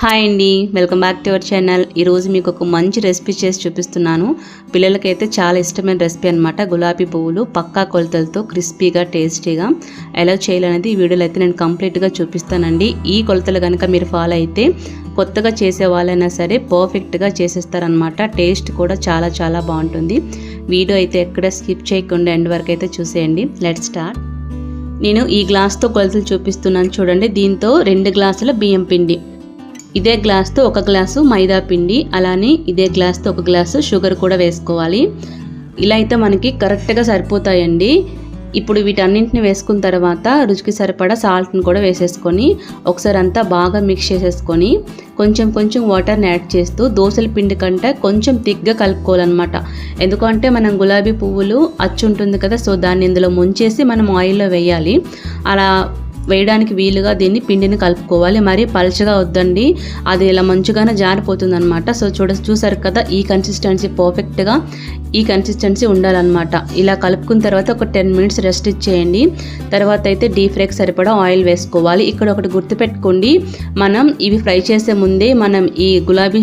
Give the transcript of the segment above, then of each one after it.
Hi అండి welcome back to our channel. ఈరోజు మీకు ఒక మంచి రెసిపీ చేసి చూపిస్తున్నాను. పిల్లలకైతే చాలా ఇష్టమైన రెసిపీ అనమాట గులాబీ పువ్వులు పక్కా కొలతలతో క్రిస్పీగా టేస్టీగా ఎలా చేయాలనేది ఈ వీడియోలో అయితే నేను కంప్లీట్గా చూపిస్తానండి. ఈ కొలతలు కనుక మీరు ఫాలో అయితే కొత్తగా చేసే వాళ్ళైనా సరే పర్ఫెక్ట్గా చేసేస్తారనమాట టేస్ట్ కూడా చాలా చాలా బాగుంటుంది. వీడియో అయితే ఎక్కడ స్కిప్ చేయకుండా ఎండ్ వరకు అయితే చూసేయండి. Let start. నేను ఈ గ్లాస్తో కొలతలు చూపిస్తున్నాను చూడండి. దీంతో రెండు గ్లాసుల బియ్యం పిండి. ఇదే గ్లాస్తో ఒక గ్లాసు మైదా పిండి అలానే ఇదే గ్లాస్తో ఒక గ్లాసు షుగర్ కూడా వేసుకోవాలి. ఇలా అయితే మనకి కరెక్ట్గా సరిపోతాయండి. ఇప్పుడు వీటన్నింటిని వేసుకున్న తర్వాత రుచికి సరిపడా సాల్ట్ని కూడా వేసేసుకొని ఒకసారి అంతా బాగా మిక్స్ చేసేసుకొని కొంచెం కొంచెం వాటర్ని యాడ్ చేస్తూ దోశల పిండి కంటే కొంచెం థిక్గా కలుపుకోవాలన్నమాట. ఎందుకంటే మనం గులాబీ పువ్వులు అచ్చు ఉంటుంది కదా సో దాన్ని ఇందులో ముంచేసి మనం ఆయిల్లో వేయాలి. అలా వేయడానికి వీలుగా దీన్ని పిండిని కలుపుకోవాలి. మరి పలుచగా వద్దండి. అది ఇలా మంచుగానే జారిపోతుంది అనమాట సో చూడ చూసారు కదా ఈ కన్సిస్టెన్సీ పర్ఫెక్ట్గా ఈ కన్సిస్టెన్సీ ఉండాలన్నమాట. ఇలా కలుపుకున్న తర్వాత ఒక టెన్ మినిట్స్ రెస్ట్ ఇచ్చేయండి. తర్వాత అయితే డీప్ ఫ్రైకి సరిపడా ఆయిల్ వేసుకోవాలి. ఇక్కడ ఒకటి గుర్తుపెట్టుకోండి. మనం ఇవి ఫ్రై చేసే ముందే మనం ఈ గులాబీ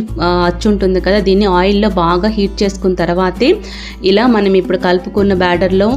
అచ్చు ఉంటుంది కదా దీన్ని ఆయిల్లో బాగా హీట్ చేసుకున్న తర్వాతే ఇలా మనం ఇప్పుడు కలుపుకున్న బ్యాటర్లో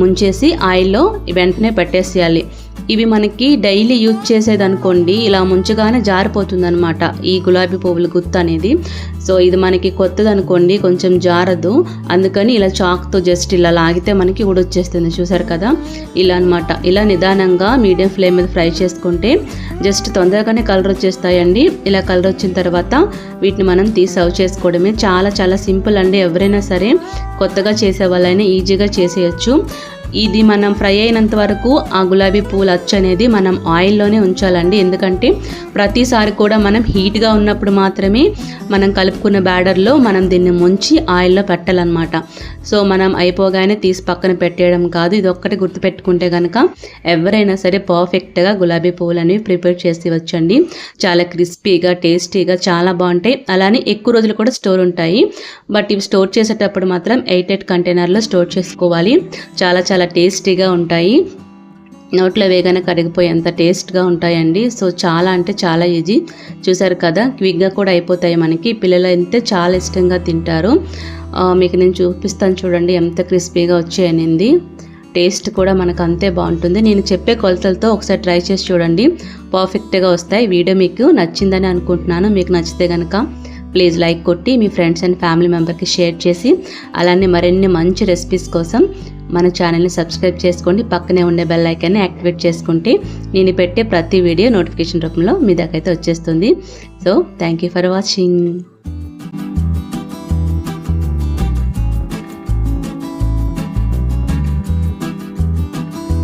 ముంచేసి ఆయిల్లో వెంటనే పెట్టేసేయాలి. ఇవి మనకి డైలీ యూజ్ చేసేదనుకోండి ఇలా ముంచగానే జారిపోతుంది అనమాట ఈ గులాబీ పువ్వుల గుత్తు అనేది. సో ఇది మనకి కొత్తది అనుకోండి కొంచెం జారదు. అందుకని ఇలా చాక్తో జస్ట్ ఇలా లాగితే మనకి ఉడొచ్చేస్తుంది చూసారు కదా? ఇలా అనమాట ఇలా నిదానంగా మీడియం ఫ్లేమ్ మీద ఫ్రై చేసుకుంటే జస్ట్ తొందరగానే కలర్ వచ్చేస్తాయండి. ఇలా కలర్ వచ్చిన తర్వాత వీటిని మనం తీసి సర్వ్ చేసుకోవడమే. చాలా చాలా సింపుల్ అండి. ఎవరైనా సరే కొత్తగా చేసే వాళ్ళైనా ఈజీగా చేసేయచ్చు. ఇది మనం ఫ్రై అయినంత వరకు ఆ గులాబీ పూలు అచ్చు అనేది మనం ఆయిల్లోనే ఉంచాలండి. ఎందుకంటే ప్రతిసారి కూడా మనం హీట్గా ఉన్నప్పుడు మాత్రమే మనం కలుపుకున్న బ్యాడర్లో మనం దీన్ని ముంచి ఆయిల్లో పెట్టాలన్నమాట. సో మనం అయిపోగానే తీసి పక్కన పెట్టేయడం కాదు ఇది ఒక్కటి గుర్తుపెట్టుకుంటే కనుక ఎవరైనా సరే పర్ఫెక్ట్గా గులాబీ పువ్వులు అనేవి ప్రిపేర్ చేసి వచ్చండి. చాలా క్రిస్పీగా టేస్టీగా చాలా బాగుంటాయి. అలానే ఎక్కువ రోజులు కూడా స్టోర్ ఉంటాయి. బట్ ఇవి స్టోర్ చేసేటప్పుడు మాత్రం ఎయిట్ ఎయిట్ కంటైనర్లో స్టోర్ చేసుకోవాలి. చాలా చాలా చాలా టేస్టీగా ఉంటాయి. నోట్లో వేగానే కరిగిపోయేంత టేస్ట్గా ఉంటాయండి. సో చాలా అంటే చాలా ఈజీ. చూసారు కదా క్విక్గా కూడా అయిపోతాయి మనకి. పిల్లలు అయితే చాలా ఇష్టంగా తింటారు. మీకు నేను చూపిస్తాను చూడండి ఎంత క్రిస్పీగా వచ్చాయనింది. టేస్ట్ కూడా మనకు అంతే బాగుంటుంది. నేను చెప్పే కొలతలతో ఒకసారి ట్రై చేసి చూడండి. పర్ఫెక్ట్గా వస్తాయి. వీడియో మీకు నచ్చిందని అనుకుంటున్నాను. మీకు నచ్చితే కనుక ప్లీజ్ లైక్ కొట్టి మీ ఫ్రెండ్స్ అండ్ ఫ్యామిలీ మెంబర్కి షేర్ చేసి అలానే మరిన్ని మంచి రెసిపీస్ కోసం మన ఛానల్ని సబ్స్క్రైబ్ చేసుకోండి. పక్కనే ఉండే బెల్ ఐకాన్ని యాక్టివేట్ చేసుకుంటే నేను పెట్టే ప్రతి వీడియో నోటిఫికేషన్ రూపంలో మీ దగ్గర అయితే వచ్చేస్తుంది. So thank you for watching